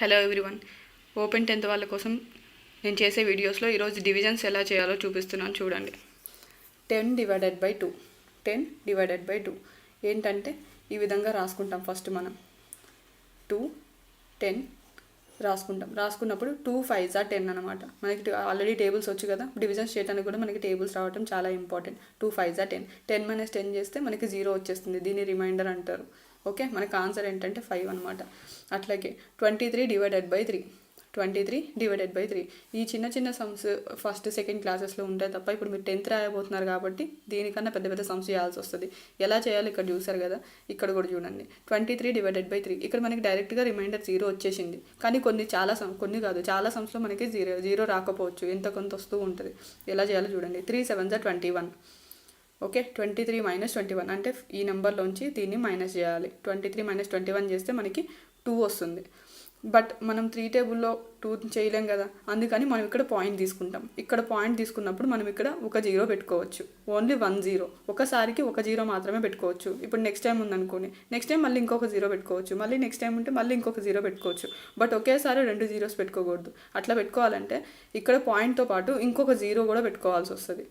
Hello everyone open tenth వాళ్ళ కోసం నేను చేసే వీడియోస్లో ఈరోజు డివిజన్స్ ఎలా చేయాలో చూపిస్తున్నాను చూడండి. Ten divided by two ten divided by two ఏంటంటే ఈ విధంగా రాసుకుంటాం ఫస్ట్ మనం. టూ టెన్ రాసుకుంటాం. రాసుకున్నప్పుడు టూ ఫైవ్ జా టెన్ అనమాట మనకి ఆల్రెడీ టేబుల్స్ వచ్చు కదా. డివిజన్స్ చేయడానికి కూడా మనకి టేబుల్స్ రావడం చాలా ఇంపార్టెంట్ టూ ఫైవ్ జా టెన్ టెన్ మైనస్ టెన్ చేస్తే మనకి జీరో వచ్చేస్తుంది. దీన్ని రిమైండర్ అంటారు. ఓకే మనకు ఆన్సర్ ఏంటంటే ఫైవ్ అనమాట అట్లాగే twenty three divided by three twenty three divided by three ఈ చిన్న చిన్న సమ్స్ ఫస్ట్ సెకండ్ క్లాసెస్లో ఉంటాయి తప్ప ఇప్పుడు మీరు టెన్త్ రాయబోతున్నారు కాబట్టి దీనికన్నా పెద్ద పెద్ద సమ్స్ చేయాల్సి వస్తుంది. ఎలా చేయాలి ఇక్కడ చూసారు కదా? ఇక్కడ కూడా చూడండి. Twenty three divided by three ఇక్కడ మనకి డైరెక్ట్గా రిమైండర్ జీరో వచ్చేసింది. కానీ కొన్ని చాలా సమ్ కొన్ని కాదు చాలా సమ్స్లో మనకి జీరో జీరో రాకపోవచ్చు. ఎంత కొంత వస్తూ ఉంటుంది. ఎలా చేయాలో చూడండి. త్రీ సెవెన్ జా twenty one okay twenty three minus twenty one అంటే ఈ నెంబర్లోంచి దీన్ని మైనస్ చేయాలి. Twenty three minus twenty one చేస్తే మనకి టూ వస్తుంది. బట్ మనం త్రీ టేబుల్లో టూ చేయలేం కదా. అందుకని మనం ఇక్కడ పాయింట్ తీసుకుంటాం. ఇక్కడ పాయింట్ తీసుకున్నప్పుడు మనం ఇక్కడ ఒక జీరో పెట్టుకోవచ్చు. ఓన్లీ వన్ జీరో ఒకసారికి ఒక జీరో మాత్రమే పెట్టుకోవచ్చు. ఇప్పుడు నెక్స్ట్ టైం ఉందనుకోండి. నెక్స్ట్ టైం మళ్ళీ ఇంకొక జీరో పెట్టుకోవచ్చు. మళ్ళీ నెక్స్ట్ టైం ఉంటే మళ్ళీ ఇంకొక జీరో పెట్టుకోవచ్చు. బట్ ఒకేసారి రెండు జీరోస్ పెట్టుకోకూడదు. అట్లా పెట్టుకోవాలంటే ఇక్కడ పాయింట్తో పాటు ఇంకొక జీరో కూడా పెట్టుకోవాల్సి వస్తుంది.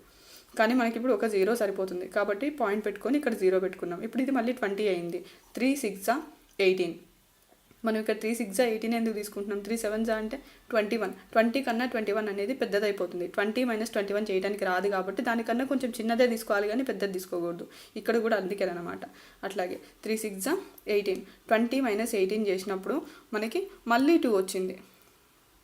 కానీ మనకి ఇప్పుడు ఒక జీరో సరిపోతుంది. కాబట్టి పాయింట్ పెట్టుకొని ఇక్కడ జీరో పెట్టుకున్నాం. ఇప్పుడు ఇది మళ్ళీ ట్వంటీ అయింది. Three six eighteen. మనం ఇక్కడ త్రీ సిక్స్ ఎయిటీన్ ఎందుకు తీసుకుంటున్నాం? త్రీ సెవెన్ జా అంటే ట్వంటీ వన్. ట్వంటీ కన్నా ట్వంటీ వన్ అనేది పెద్దదైపోతుంది. ట్వంటీ మైనస్ ట్వంటీ వన్ చేయడానికి రాదు కాబట్టి దానికన్నా కొంచెం చిన్నదే తీసుకోవాలి కానీ పెద్దది తీసుకోకూడదు. ఇక్కడ కూడా అందుకేనమాట. అట్లాగే three six eighteen. Twenty minus eighteen చేసినప్పుడు మనకి మళ్ళీ టూ వచ్చింది.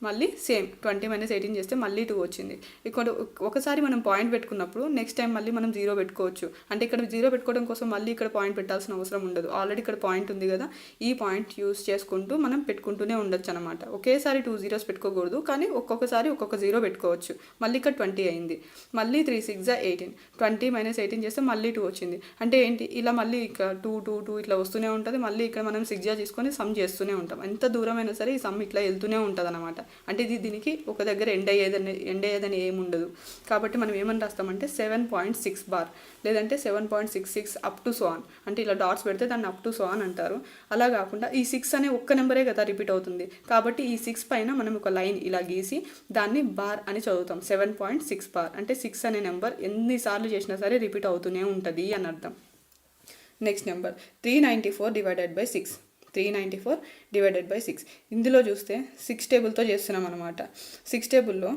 మళ్ళీ సేమ్ ట్వంటీ మైనస్ ఎయిటీన్ చేస్తే మళ్ళీ టూ వచ్చింది. ఇక్కడ ఒకసారి మనం పాయింట్ పెట్టుకున్నప్పుడు నెక్స్ట్ టైం మళ్ళీ మనం జీరో పెట్టుకోవచ్చు. అంటే ఇక్కడ జీరో పెట్టుకోవడం కోసం మళ్ళీ ఇక్కడ పాయింట్ పెట్టాల్సిన అవసరం ఉండదు. ఆల్రెడీ ఇక్కడ పాయింట్ ఉంది కదా. ఈ పాయింట్ యూస్ చేసుకుంటూ మనం పెట్టుకుంటూనే ఉండొచ్చు అనమాట ఒకేసారి టూ జీరోస్ పెట్టుకోకూడదు. కానీ ఒక్కొక్కసారి ఒక్కొక్క జీరో పెట్టుకోవచ్చు. మళ్ళీ ఇక్కడ ట్వంటీ అయింది. మళ్ళీ three six eighteen twenty minus eighteen చేస్తే మళ్ళీ టూ వచ్చింది. అంటే ఏంటి? ఇలా మళ్ళీ ఇక టూ టూ టూ ఇట్లా వస్తూనే ఉంటుంది. మళ్ళీ ఇక్కడ మనం సిక్స్ తీసుకొని సమ్ చేస్తూనే ఉంటాం. ఎంత దూరమైనా సరే ఈ సమ్ ఇట్లా వెళ్తూనే ఉంటుంది అనమాట అంటే ఇది దీనికి ఒక దగ్గర ఎండ్ అయ్యేదని ఎండ్ అయ్యేదని ఏముండదు. కాబట్టి మనం ఏమని రాస్తామంటే సెవెన్ పాయింట్ సిక్స్ బార్ లేదంటే seven point six six up to so on అంటే ఇలా డాట్స్ పెడితే దాన్ని అప్ టు సో ఆన్ అంటారు. అలా కాకుండా ఈ సిక్స్ అనే ఒక్క నెంబరే కదా రిపీట్ అవుతుంది. కాబట్టి ఈ సిక్స్ పైన మనం ఒక లైన్ ఇలా గీసి దాన్ని బార్ అని చదువుతాం. సెవెన్ పాయింట్ సిక్స్ బార్ అంటే సిక్స్ అనే నెంబర్ ఎన్నిసార్లు చేసినా సరే రిపీట్ అవుతూనే ఉంటుంది అని అర్థం. Next number three ninety four divided by six three ninety four divided by six. ఇందులో చూస్తే సిక్స్ టేబుల్తో చేస్తున్నాం అనమాట సిక్స్ టేబుల్లో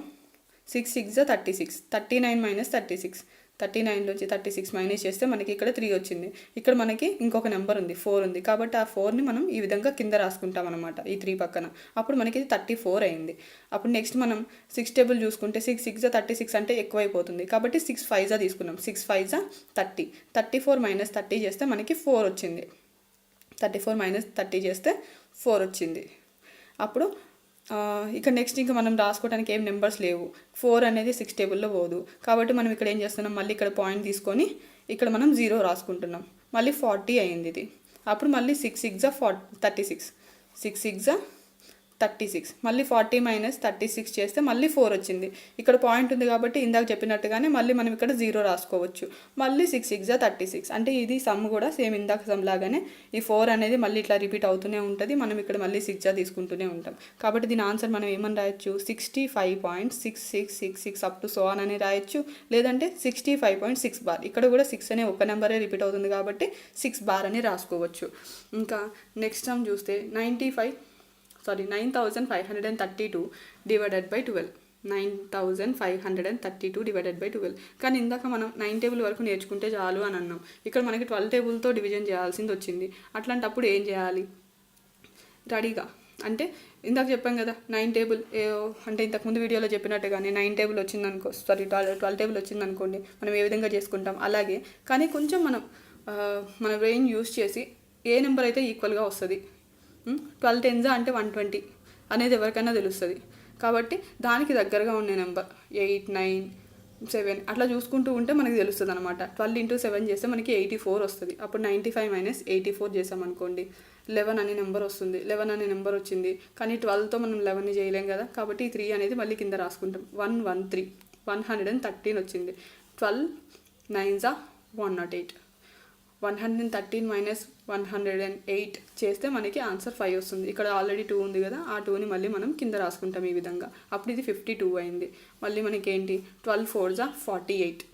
six six thirty six. Thirty nine minus thirty six. Thirty నైన్లోంచి thirty six minus చేస్తే మనకి ఇక్కడ త్రీ వచ్చింది. ఇక్కడ మనకి ఇంకొక నెంబర్ ఉంది ఫోర్ ఉంది. కాబట్టి ఆ ఫోర్ని మనం ఈ విధంగా కింద రాసుకుంటాం అనమాట ఈ త్రీ పక్కన. అప్పుడు మనకి ఇది థర్టీ ఫోర్ అయింది. అప్పుడు నెక్స్ట్ మనం సిక్స్ టేబుల్ చూసుకుంటే సిక్స్ సిక్స్ థర్టీ సిక్స్ అంటే ఎక్కువైపోతుంది. కాబట్టి సిక్స్ ఫైవ్జా తీసుకున్నాం. Six ఫైవ్జా thirty. Thirty four minus thirty చేస్తే మనకి ఫోర్ వచ్చింది. థర్టీ ఫోర్ మైనస్ థర్టీ చేస్తే ఫోర్ వచ్చింది. అప్పుడు ఇక నెక్స్ట్ ఇంకా మనం రాసుకోవడానికి ఏం నెంబర్స్ లేవు. ఫోర్ అనేది సిక్స్ టేబుల్లో పోదు. కాబట్టి మనం ఇక్కడ ఏం చేస్తున్నాం? మళ్ళీ ఇక్కడ పాయింట్ తీసుకొని ఇక్కడ మనం జీరో రాసుకుంటున్నాం. మళ్ళీ ఫార్టీ అయింది ఇది. అప్పుడు మళ్ళీ six six four thirty six six six thirty six. మళ్ళీ ఫార్టీ మైనస్ థర్టీ సిక్స్ చేస్తే మళ్ళీ ఫోర్ వచ్చింది. ఇక్కడ పాయింట్ ఉంది కాబట్టి ఇందాక చెప్పినట్టుగానే మళ్ళీ మనం ఇక్కడ జీరో రాసుకోవచ్చు. మళ్ళీ సిక్స్ సిక్స్ థర్టీ సిక్స్. అంటే ఇది సమ్ కూడా సేమ్ ఇందాక సమ్ లాగానే ఈ ఫోర్ అనేది మళ్ళీ ఇట్లా రిపీట్ అవుతూనే ఉంటుంది. మనం ఇక్కడ మళ్ళీ సిక్స్ తీసుకుంటూనే ఉంటాం. కాబట్టి దీని ఆన్సర్ మనం ఏమని రాయొచ్చు? Sixty five point six six six six up to so అని రాయొచ్చు. లేదంటే sixty five point six bar. ఇక్కడ కూడా సిక్స్ అనే ఒక నెంబరే రిపీట్ అవుతుంది కాబట్టి సిక్స్ బార్ అని రాసుకోవచ్చు. ఇంకా నెక్స్ట్ సమ్ చూస్తే ninety five sorry nine thousand five hundred and thirty two divided by twelve nine thousand five hundred and thirty two divided by twelve కానీ ఇందాక మనం నైన్ టేబుల్ వరకు నేర్చుకుంటే చాలు అని అన్నాం. ఇక్కడ మనకి ట్వెల్వ్ టేబుల్తో డివిజన్ చేయాల్సింది వచ్చింది. అట్లాంటప్పుడు ఏం చేయాలి? రెడీగా. అంటే ఇందాక చెప్పాం కదా నైన్ టేబుల్ ఏ అంటే ఇంతకుముందు వీడియోలో చెప్పినట్టు కానీ నైన్ టేబుల్ వచ్చిందనుకో సారీ ట్వెల్వ్ ట్వెల్వ్ టేబుల్ వచ్చిందనుకోండి మనం ఏ విధంగా చేసుకుంటాం? అలాగే. కానీ కొంచెం మనం మన బ్రెయిన్ యూస్ చేసి ఏ నెంబర్ అయితే ఈక్వల్గా వస్తుంది ట్వెల్వ్ టెన్జా అంటే వన్ ట్వంటీ అనేది ఎవరికైనా తెలుస్తుంది. కాబట్టి దానికి దగ్గరగా ఉండే నెంబర్ ఎయిట్ నైన్ సెవెన్ అట్లా చూసుకుంటూ ఉంటే మనకి తెలుస్తుంది అనమాట ట్వెల్వ్ ఇంటూ సెవెన్ చేస్తే మనకి ఎయిటీ ఫోర్ వస్తుంది. అప్పుడు ninety five minus eighty four చేసామనుకోండి లెవెన్ అనే నెంబర్ వస్తుంది. లెవెన్ అనే నెంబర్ వచ్చింది. కానీ ట్వెల్వ్తో మనం లెవెన్ని చేయలేం కదా. కాబట్టి ఈ త్రీ అనేది మళ్ళీ కింద రాసుకుంటాం. One one three one hundred and thirteen వచ్చింది. ట్వెల్వ్ నైన్ జా one nought eight. One hundred and thirteen minus one hundred and eight చేస్తే మనకి ఆన్సర్ ఫైవ్ వస్తుంది. ఇక్కడ ఆల్రెడీ టూ ఉంది కదా ఆ టూని మళ్ళీ మనం కింద రాసుకుంటాం ఈ విధంగా. అప్పుడు ఇది ఫిఫ్టీ టూ అయింది. మళ్ళీ మనకి ఏంటి ట్వెల్వ్ ఫోర్జా ఫార్టీ ఎయిట్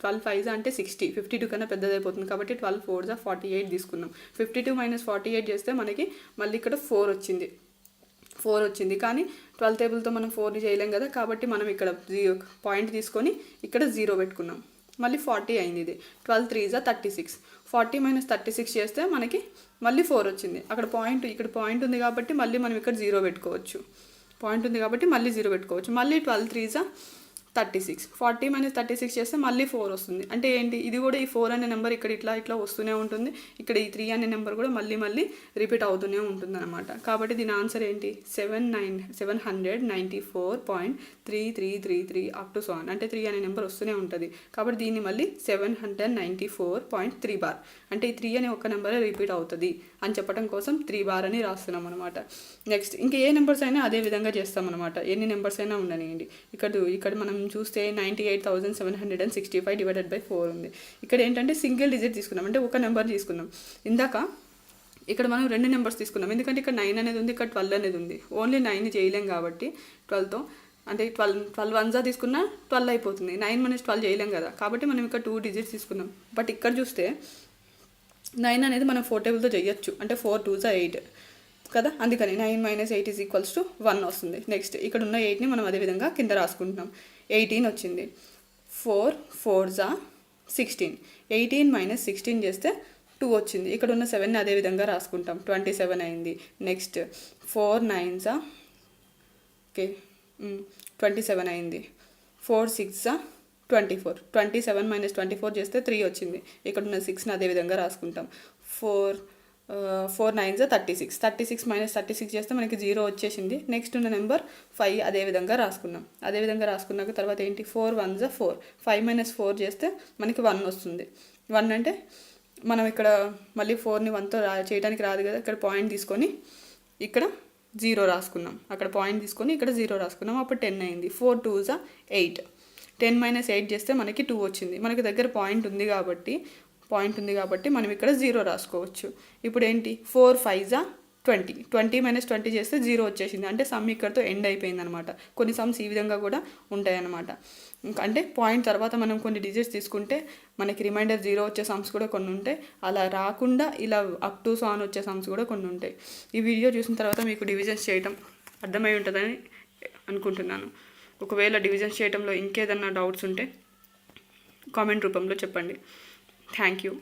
ట్వెల్వ్ ఫైవ్ అంటే సిక్స్టీ ఫిఫ్టీ టూ కన్నా పెద్దదైపోతుంది కాబట్టి ట్వెల్వ్ ఫోర్జా ఫార్టీ ఎయిట్ తీసుకున్నాం. Fifty two minus forty eight చేస్తే మనకి మళ్ళీ ఇక్కడ ఫోర్ వచ్చింది. ఫోర్ వచ్చింది. కానీ ట్వెల్వ్ టేబుల్తో మనం ఫోర్ని చేయలేం కదా కాబట్టి మనం ఇక్కడ జీరో పాయింట్ తీసుకొని ఇక్కడ జీరో పెట్టుకున్నాం. మళ్ళీ ఫార్టీ అయింది ఇది. ట్వెల్వ్ త్రీ జా thirty six. Forty minus thirty six చేస్తే మనకి మళ్ళీ ఫోర్ వచ్చింది. అక్కడ పాయింట్ ఇక్కడ పాయింట్ ఉంది కాబట్టి మళ్ళీ మనం ఇక్కడ జీరో పెట్టుకోవచ్చు. పాయింట్ ఉంది కాబట్టి మళ్ళీ జీరో పెట్టుకోవచ్చు. మళ్ళీ ట్వెల్వ్ త్రీ జా thirty six. Forty minus thirty six చేస్తే మళ్ళీ ఫోర్ వస్తుంది. అంటే ఏంటి? ఇది కూడా ఈ ఫోర్ అనే నెంబర్ ఇక్కడ ఇట్లా ఇట్లా వస్తూనే ఉంటుంది. ఇక్కడ ఈ త్రీ అనే నెంబర్ కూడా మళ్ళీ మళ్ళీ రిపీట్ అవుతూనే ఉంటుంది అనమాట కాబట్టి దీని ఆన్సర్ ఏంటి? Seven nine seven hundred ninety four point three three three three up to seven అంటే త్రీ అనే నెంబర్ వస్తూనే ఉంటుంది. కాబట్టి దీన్ని మళ్ళీ seven hundred ninety four point three bar అంటే ఈ త్రీ అనే ఒక నెంబరే రిపీట్ అవుతుంది అని చెప్పడం కోసం త్రీ బార్ అని రాస్తున్నాం అనమాట నెక్స్ట్ ఇంకా ఏ నెంబర్స్ అయినా అదే విధంగా చేస్తాం అనమాట ఎన్ని నెంబర్స్ అయినా ఉండనివ్వండి ఇక్కడ ఇక్కడ మనం చూస్తే ninety eight thousand seven hundred and sixty five divided by four ఉంది. ఇక్కడ ఏంటంటే సింగిల్ డిజిట్ తీసుకున్నాం. అంటే ఒక నెంబర్ తీసుకున్నాం. ఇందాక ఇక్కడ మనం రెండు నెంబర్స్ తీసుకున్నాం. ఎందుకంటే ఇక్కడ నైన్ అనేది ఉంది ఇక్కడ ట్వెల్వ్ అనేది ఉంది. ఓన్లీ నైన్ చేయలేం కాబట్టి ట్వెల్వ్తో అంటే ట్వెల్వ్ ట్వెల్వ్ వన్జా తీసుకున్నా ట్వెల్వ్ అయిపోతుంది. నైన్ మనస్ ట్వెల్వ్ చేయలేం కదా. కాబట్టి మనం ఇక్కడ టూ డిజిట్స్ తీసుకున్నాం. బట్ ఇక్కడ చూస్తే నైన్ అనేది మనం ఫోర్ టేబుల్తో చేయొచ్చు. అంటే ఫోర్ టూ జా ఎయిట్ కదా? అందుకని nine minus eight is equals to one వస్తుంది. నెక్స్ట్ ఇక్కడ ఉన్న ఎయిట్ని మనం అదేవిధంగా కింద రాసుకుంటున్నాం. ఎయిటీన్ వచ్చింది. ఫోర్ ఫోర్ జా సిక్స్టీన్. ఎయిటీన్ మైనస్ సిక్స్టీన్ చేస్తే టూ వచ్చింది. ఇక్కడ ఉన్న సెవెన్ని అదే విధంగా రాసుకుంటాం. ట్వంటీ సెవెన్ అయింది. నెక్స్ట్ ఫోర్ నైన్ జా ఓకే. ట్వంటీ సెవెన్ అయింది. ఫోర్ సిక్స్ జా twenty four. Twenty seven minus twenty four చేస్తే త్రీ వచ్చింది. ఇక్కడ ఉన్న సిక్స్ని అదే విధంగా రాసుకుంటాం. Four four nines thirty six. Thirty six minus thirty six చేస్తే మనకి జీరో వచ్చేసింది. నెక్స్ట్ ఉన్న నెంబర్ ఫైవ్ అదే విధంగా రాసుకున్నాం. అదే విధంగా రాసుకున్నాక తర్వాత ఏంటి? ఫోర్ వన్ జా ఫోర్ ఫైవ్ మైనస్ ఫోర్ చేస్తే మనకి వన్ వస్తుంది. వన్ అంటే మనం ఇక్కడ మళ్ళీ ఫోర్ని వన్తో రా చేయడానికి రాదు కదా. ఇక్కడ పాయింట్ తీసుకొని ఇక్కడ జీరో రాసుకున్నాం. అక్కడ పాయింట్ తీసుకొని ఇక్కడ జీరో రాసుకున్నాం. అప్పుడు టెన్ అయింది. ఫోర్ టూ జా ఎయిట్ టెన్ మైనస్ ఎయిట్ చేస్తే మనకి టూ వచ్చింది. మనకి దగ్గర పాయింట్ ఉంది కాబట్టి పాయింట్ ఉంది కాబట్టి మనం ఇక్కడ జీరో రాసుకోవచ్చు. ఇప్పుడు ఏంటి? ఫోర్ ఫైవ్ జా ట్వంటీ. ట్వంటీ మైనస్ ట్వంటీ చేస్తే జీరో వచ్చేసింది. అంటే సమ్ ఇక్కడతో ఎండ్ అయిపోయింది అనమాట కొన్ని సమ్స్ ఈ విధంగా కూడా ఉంటాయి అనమాట అంటే పాయింట్ తర్వాత మనం కొన్ని డిజిట్స్ తీసుకుంటే మనకి రిమైండర్ జీరో వచ్చే సమ్స్ కూడా కొన్ని ఉంటాయి. అలా రాకుండా ఇలా అప్ టు సాన్ వచ్చే సమ్స్ కూడా కొన్ని ఉంటాయి. ఈ వీడియో చూసిన తర్వాత మీకు డివిజన్స్ చేయటం అర్థమై ఉంటుందని అనుకుంటున్నాను. ఒకవేళ డివిజన్స్ చేయటంలో ఇంకేదన్నా డౌట్స్ ఉంటే కామెంట్ రూపంలో చెప్పండి. Thank you.